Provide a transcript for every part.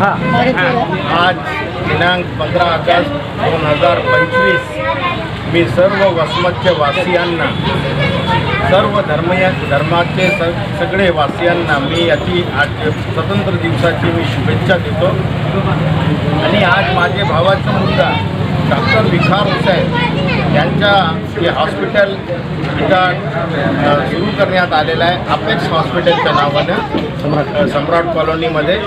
हां. आज दिनांक पंधरा ऑगस्ट दोन हजार पंचवीस मी सर्व वसमतच्या वासियांना सर्व धर्मया धर्माचे स सगळे वासियांना मी याची आज स्वतंत्र दिवसाची मी शुभेच्छा देतो. आणि आज माझे भावाचा मुलगा डॉक्टर विखार हुसैन यांच्या हे हॉस्पिटल इथं सुरू करण्यात आलेलं आहे अपेक्स हॉस्पिटलच्या नावानं सम्राट कॉलनीमध्ये.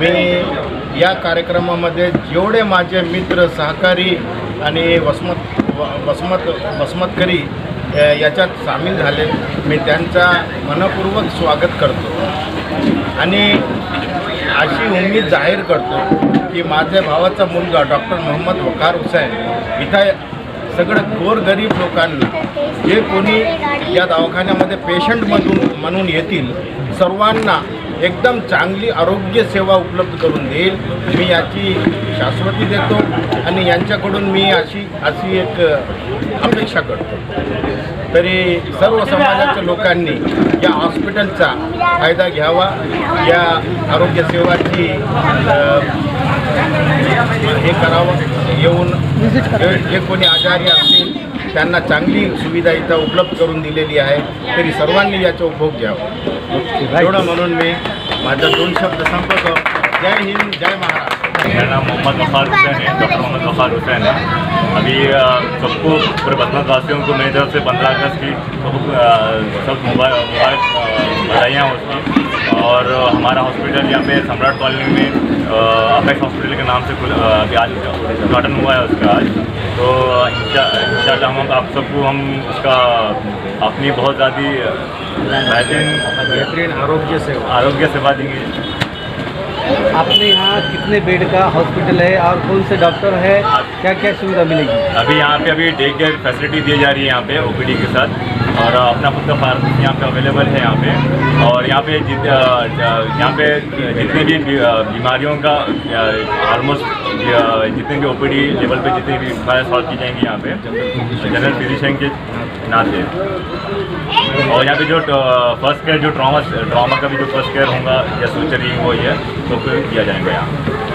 मी या कार्यक्रमामध्ये जेवढे माझे मित्र सहकारी आणि वसमत व- वसमत वसमतकरी याच्यात सामील झाले मी त्यांचा मनपूर्वक स्वागत करतो. आणि अशी उमेद जाहीर करतो की माझ्या भावाचा मुलगा डॉक्टर मोहम्मद वकार हुसैन इथं सगळं गोरगरीब लोकांना जे कोणी या दवाखान्यामध्ये पेशंटमधून म्हणून येतील सर्वांना एकदम चांगली आरोग्य सेवा उपलब्ध करून देईल. मी याची शाश्वती देतो आणि यांच्याकडून मी अशी अशी एक अपेक्षा करतो. तरी सर्व समाजाच्या लोकांनी या हॉस्पिटलचा फायदा घ्यावा. या आरोग्य सेवाची हे करावं येऊन जे जे कोणी आजारी असतील त्यांना चांगली सुविधा इथं उपलब्ध करून दिलेली आहे. तरी सर्वांनी याचा उपभोग घ्यावा. एवढं म्हणून मी माझा दोन शब्द संपवतो. जय हिंद जय महाराष्ट्र. मेरा नाम मोहम्मद वफार हुसैन है डॉक्टर मोहम्मद वफार हुसैन है अभी सबको पूरे बसमत वासियों को मेरी तरफ़ से पंद्रह अगस्त की सब सब मुबारक मुबारक, बधाइयाँ हो उसकी और हमारा हॉस्पिटल यहाँ पे सम्राट कॉलोनी में अपेक्स हॉस्पिटल के नाम से खुल आज उद्घाटन हुआ है उसका आज। तो इंशाल्लाह हम आप सबको हम उसका अपनी बहुत ज़्यादा बेहतरीन बेहतरीन आरोग्य सेवा। आरोग्य सेवा देंगे। आपने यहाँ कितने बेड का हॉस्पिटल है और कौन से डॉक्टर है? क्या क्या सुविधा मिलेगी? अभी यहाँ पे अभी डे केयर फैसिलिटी दी जा रही है यहाँ पे ओपीडी के साथ। और अपना खुद का फार्मेसी यहाँ पे अवेलेबल है यहाँ पे। और यहाँ पे जित यहाँ पे जितनी भी बीमारियों का ऑलमोस्ट जितने भी ओपीडी लेवल पे जितनी भी बीमारियाँ सॉल्व की जाएँगी यहाँ पे जनरल फिजिशियन के नाते और यहाँ पे जो फ़र्स्ट केयर जो ट्रामा ट्रामा का भी जो फ़र्स्ट केयर होगा, या सूचरी वो ये तो दिया जाएगा यहाँ।